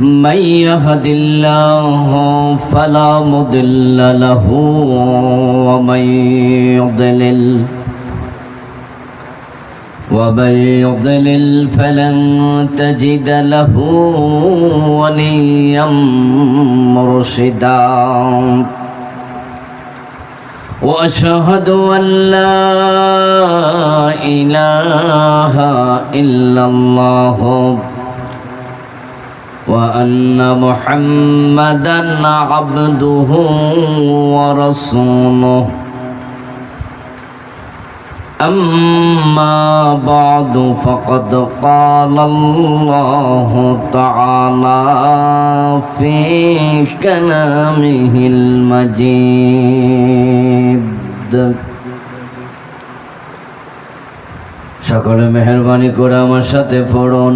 من يهد الله فلا مضل له ومن يضلل ومن يضلل فلن تجد له وليا مرشدا. وأشهد أن لا إله إلا الله. وأن محمدا عبده ورسوله أما بعد فقد قال الله تعالى في كلامه المجيد সকলে মেহরবানি করে আমার সাথে পড়ুন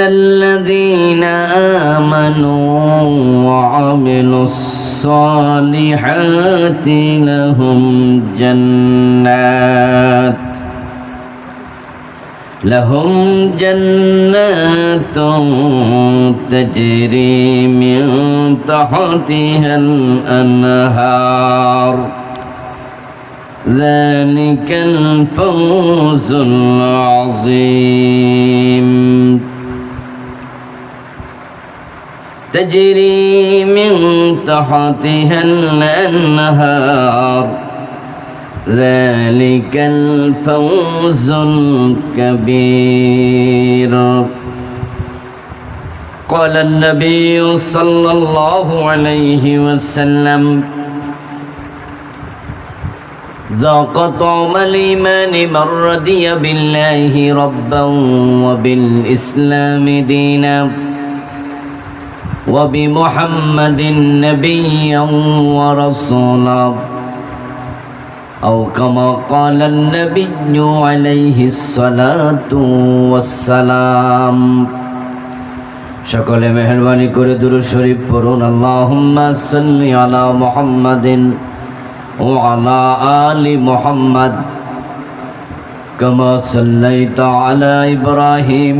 الذين آمنوا وعملوا الصالحات لهم جنات لهم جنات تجري من تحتها الأنهار ذلك الفوز العظيم تجري من تحتها الأنهار. ذلك الفوز الكبير. قال النبي صلى الله عليه وسلم ذاق طعم الإيمان من رضي بالله ربا وبالإسلام دينا. وبمحمد نبيا ورسولا أو كما قال النبي عليه الصلاة والسلام সকলে মেহরবানি করে দুরু শরীফ পড়ুন আল্লাহুম্মা সাল্লি আলা মুহাম্মাদিন وعلى آل محمد كما صليت على إبراهيم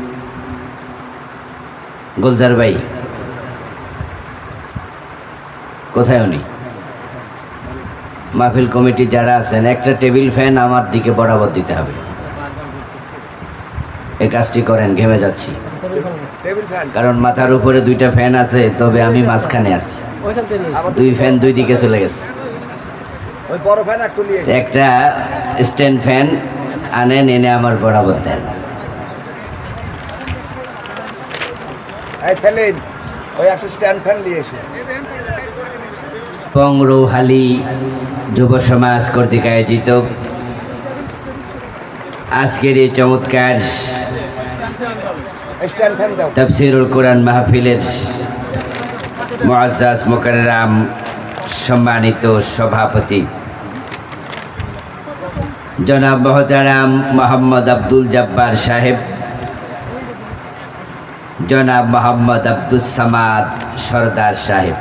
গুলজার ভাই। কোথায় উনি? মাহফিল কমিটি যারা আছেন একটা টেবিল ফ্যান আমার দিকে বরাবর দিতে হবে। এই কাজটি করেন ঘেমে যাচ্ছি। কারণ মাথার উপরে দুইটা ফ্যান আছে তবে আমি মাঝখানে আছি। দুই ফ্যান দুই দিকে চলে গেছে। একটা স্ট্যান্ড ফ্যান আনেন এনে আমার বরাবর দেন। এই সেলিন ওই একটা স্ট্যান্ড ফ্যান নিয়ে এসো। পংরৌহালি যুব সমাজ কর্তৃক আয়োজিত আজকের এই চমৎকার তফসিরুল কোরআন মাহফিলের মুআজ্জাজ মোকাররাম সম্মানিত সভাপতি জনাব মহতারাম মোহাম্মদ আব্দুল জব্বার সাহেব। জনাব মোহাম্মদ আব্দুল সামাদ সরদার সাহেব,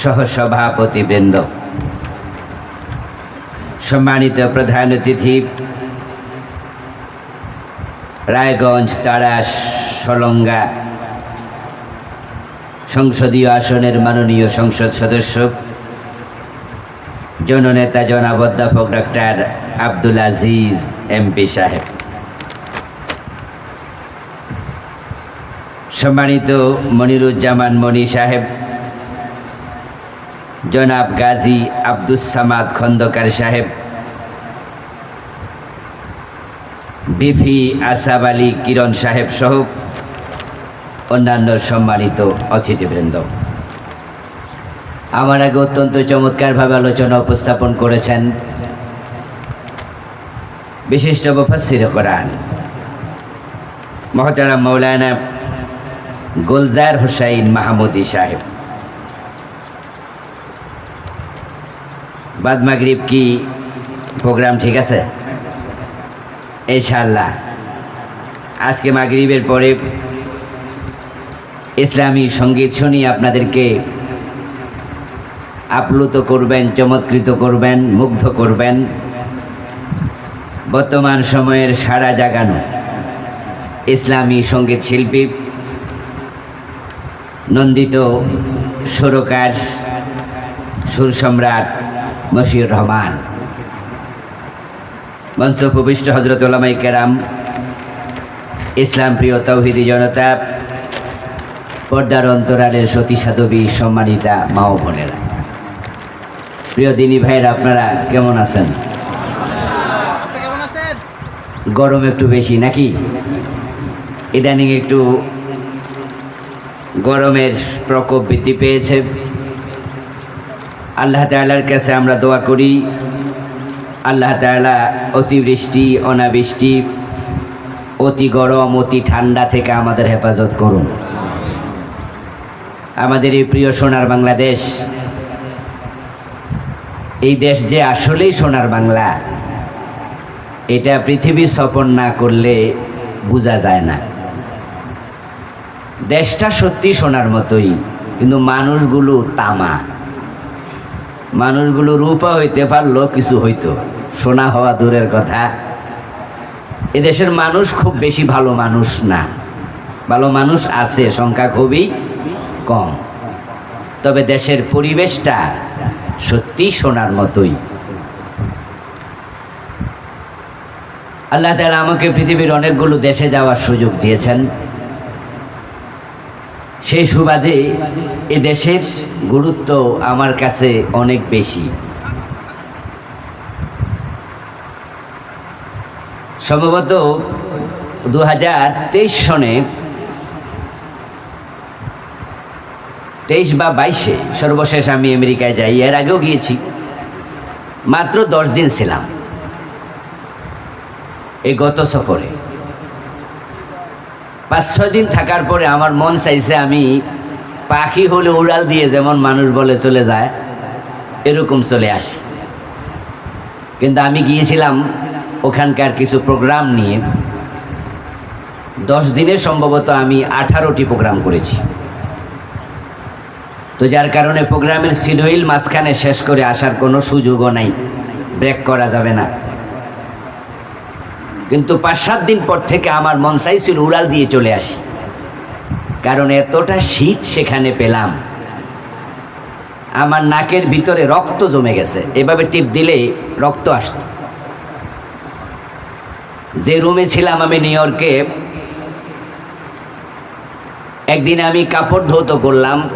সহসভাপতিবৃন্দ, সম্মানিত প্রধান অতিথি, রায়গঞ্জ তারাস সলঙ্গা সংসদীয় আসনের মাননীয় সংসদ সদস্য, জননেতা জনাব অধ্যাপক ডক্টর আব্দুল আজিজ এমপি সাহেব। সম্মানিত মনিরুজ্জামান মনি সাহেব, জনাব গাজী আব্দুস সামাদ খন্দকার সাহেব, বিফি আসাব আলী কিরণ সাহেব সহ অন্যান্য সম্মানিত অতিথিবৃন্দ। আমার আগে অত্যন্ত চমৎকারভাবে আলোচনা উপস্থাপন করেছেন বিশিষ্ট মুফাসির কোরআন, মহতারাম মৌলানা গুলজার হুসাইন মাহমুদি সাহেব। বাদ মাগরিব কি প্রোগ্রাম ঠিক আছে? ইনশাল্লাহ আজকে মাগরিবের পরে ইসলামী সংগীত শুনিয়ে আপনাদেরকে আপ্লুত করবেন, চমৎকৃত করবেন, মুগ্ধ করবেন। বর্তমান সময়ের সারা জাগানো ইসলামী সংগীত শিল্পী নন্দিত সুরকার সুর সম্রাট মশিউর রহমান। মঞ্চ উপবিষ্ট হজরত ওলামাই কেরাম, ইসলাম প্রিয় তৌহিদি জনতা, পর্দার অন্তরালের সতী সাধবী সম্মানিতা মা ও বোনেরা। প্রিয় দিনী ভাইয়েরা, আপনারা কেমন আছেন? গরম একটু বেশি নাকি? ইদানিং একটু গরমের প্রকোপ বৃদ্ধি পেয়েছে। আল্লাহ তাআলার কাছে আমরা দোয়া করি। আল্লাহ তাআলা অতিবৃষ্টি, অনাবৃষ্টি, অতি গরম, অতি ঠান্ডা থেকে আমাদের হেফাজত করুন। আমাদের এই প্রিয় সোনার বাংলাদেশ, এই দেশ যে আসলেই সোনার বাংলা, এটা পৃথিবী সফর না করলে বোঝা যায় না। দেশটা সত্যি সোনার মতোই, কিন্তু মানুষগুলো তামা। মানুষগুলো রূপা হইতে পারল, কিছু হইতো। সোনা হওয়া দূরের কথা। এদেশের মানুষ খুব বেশি ভালো মানুষ না। ভালো মানুষ আছে, সংখ্যা খুবই কম। তবে দেশের পরিবেশটা সত্যি সোনার মতোই। আল্লাহ তালা আমাকে পৃথিবীর অনেকগুলো দেশে যাওয়ার সুযোগ দিয়েছেন। সেই সুবাদে এ দেশের গুরুত্ব আমার কাছে অনেক বেশি। সম্ভবত দু হাজার তেইশ সনে তেইশ বা বাইশে সর্বশেষ আমি আমেরিকায় যাই, এর আগেও গিয়েছি। মাত্র দশ দিন ছিলাম। এই গত সফরে। পাঁচ ছয় দিন থাকার পরে আমার মন চাইছে আমি পাখি হলে উড়াল দিয়ে যেমন মানুষ বলে চলে যায়, এরকম চলে আসি। কিন্তু আমি গিয়েছিলাম ওখানকার কিছু প্রোগ্রাম নিয়ে। দশ দিনে সম্ভবত আমি আঠারোটি প্রোগ্রাম করেছি। তো যার কারণে প্রোগ্রামের শিডিউল মাঝখানে শেষ করে আসার কোনো সুযোগও নাই, ব্রেক করা যাবে না। কিন্তু পাঁচ, সাত দিন পর থেকে আমার মন চাইছিল উড়াল দিয়ে চলে আসি। কারণ এতটা শীত সেখানে পেলাম। আমার নাকের ভিতরে রক্ত জমে গেছে। এভাবে টিপ দিলে রক্ত আসত। যে রুমে ছিলাম আমি নিউ ইয়র্কে, একদিন আমি কাপড় ধৌত করলাম,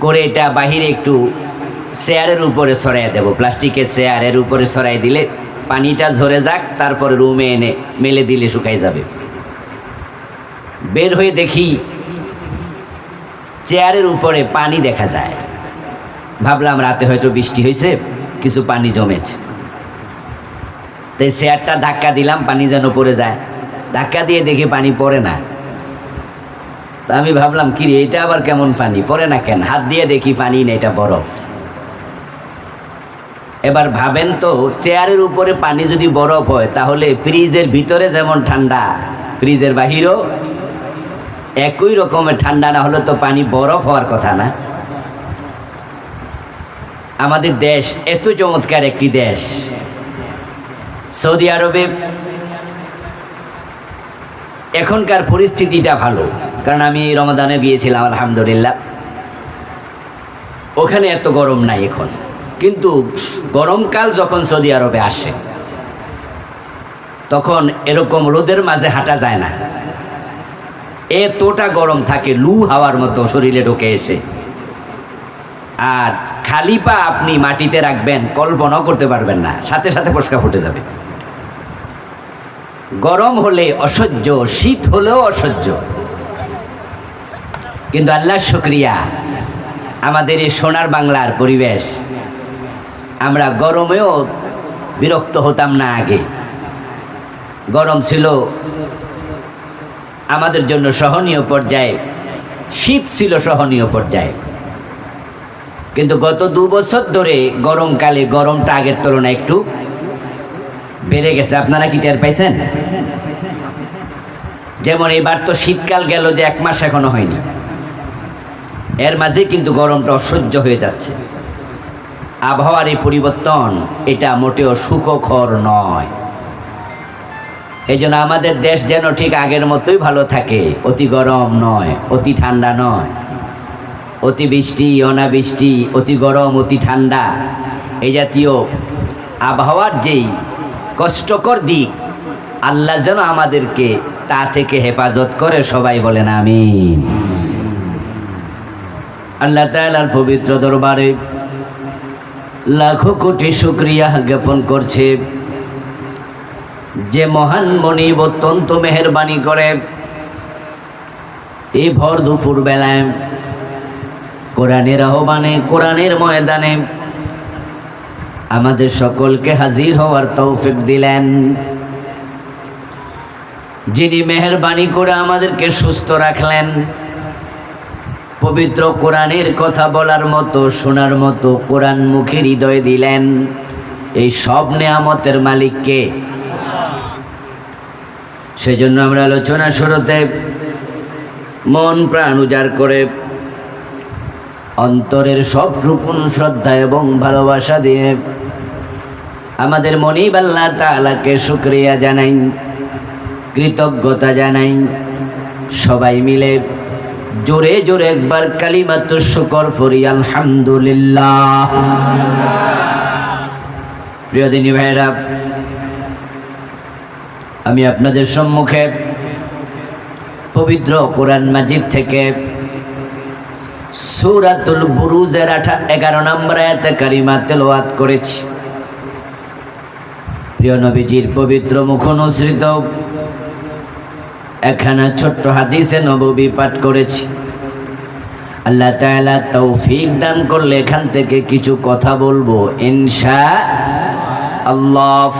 করে এটা বাহিরে একটু চেয়ারের উপরে ছড়াই দেব। প্লাস্টিকের চেয়ারের উপরে ছড়াই দিলে পানিটা ঝরে যাক, তারপরে রুমে এনে মেলে দিলে শুকাই যাবে। বের হয়ে দেখি চেয়ারের উপরে পানি দেখা যায়। ভাবলাম রাতে হয়তো বৃষ্টি হয়েছে, কিছু পানি জমেছে। তাই চেয়ারটা ধাক্কা দিলাম, পানি যেন পড়ে যায়। ধাক্কা দিয়ে দেখি পানি পড়ে না। তা আমি ভাবলাম কি এটা আবার কেমন পানি? পড়ে না কেন? হাত দিয়ে দেখি পানি না এটা বরফ। এবার ভাবেন তো, চেয়ারের উপরে পানি যদি বরফ হয়, তাহলে ফ্রিজের ভিতরে যেমন ঠান্ডা, ফ্রিজের বাহিরও একই রকমের ঠান্ডা, না হলে তো পানি বরফ হওয়ার কথা না। আমাদের দেশ এত চমৎকার একটি দেশ। সৌদি আরবে এখনকার পরিস্থিতিটা ভালো, কারণ আমি রমাদানে গিয়েছিলাম, আলহামদুলিল্লাহ। ওখানে এত গরম নাই এখন। কিন্তু গরমকাল যখন সৌদি আরবে আসে, তখন এরকম রোদের মাঝে হাঁটা যায় না। এতটা গরম থাকে, লু হাওয়ার মতো শরীরে ঢুকে এসে। আর খালি পা আপনি মাটিতে রাখবেন, কল্পনাও করতে পারবেন না, সাথে সাথে পস্কা ফুটে যাবে। গরম হলে অসহ্য, শীত হলেও অসহ্য। কিন্তু আল্লাহ শুক্রিয়া, আমাদের এই সোনার বাংলার পরিবেশ আমরা গরমেও বিরক্ত হতাম না আগে। গরম ছিল আমাদের জন্য সহনীয় পর্যায়ে, শীত ছিল সহনীয় পর্যায়ে। কিন্তু গত দু বছর ধরে গরমকালে গরমটা আগের তুলনায় একটু বেড়ে গেছে। আপনারা কি টের পাইছেন? যেমন এবার তো শীতকাল গেল যে এক মাস এখনও হয়নি। এর মাঝে কিন্তু গরমটা অসহ্য হয়ে যাচ্ছে। আবহাওয়ার এই পরিবর্তন, এটা মোটেও সুখকর নয়। এই জন্য আমাদের দেশ যেন ঠিক আগের মতোই ভালো থাকে, অতি গরম নয়, অতি ঠান্ডা নয়। অতি বৃষ্টি, অনাবৃষ্টি, অতি গরম, অতি ঠান্ডা, এই জাতীয় আবহাওয়ার যেই কষ্টকর দিক, আল্লাহ যেন আমাদেরকে তা থেকে হেফাজত করে, সবাই বলেন আমি আল্লাহ তাআলার পবিত্র দরবারে লাখো কোটি শুক্রিয়া জ্ঞাপন করছে। যে মহান মনিব অত্যন্ত মেহরবানি করে এই ভর দুপুর বেলায় কোরআনের আহ্বানে, কোরআনের ময়দানে আমাদের সকলকে হাজির হওয়ার তৌফিক দিলেন। যিনি মেহরবানি করে আমাদেরকে সুস্থ রাখলেন। পবিত্র কোরআনের কথা বলার মতো, শোনার মতো কোরআন মুখে হৃদয় দিলেন। এই সব নেয়ামতের মালিককে সেজন্য আমরা আলোচনা শুরুতে মন, প্রাণ উজাড় করে অন্তরের সব রূপণ শ্রদ্ধা এবং ভালোবাসা দিয়ে আমাদের মনিব আল্লাহ তালাকে শুক্রিয়া জানাই, কৃতজ্ঞতা জানাই, সবাই মিলে জোরে জোরে একবার কালিমাত শুকর ফরি আলহামদুলিল্লাহ। প্রিয় দিনী ভাইরা আমি আপনাদের সম্মুখে পবিত্র কোরআন মাজিদ থেকে সূরাতুল বুরুজের আঠা এগারো নম্বর আয়াতে কারিমা তেলাওয়াত করেছি। প্রিয় নবীজির পবিত্র মুখ অনুসৃত এখানে ছোট্ট হাদিসে নববী পাঠ করেছি। আল্লাহ তাআলা তৌফিক দান করলে এখান থেকে কিছু কথা বলব। ইনশা আল্লাহ।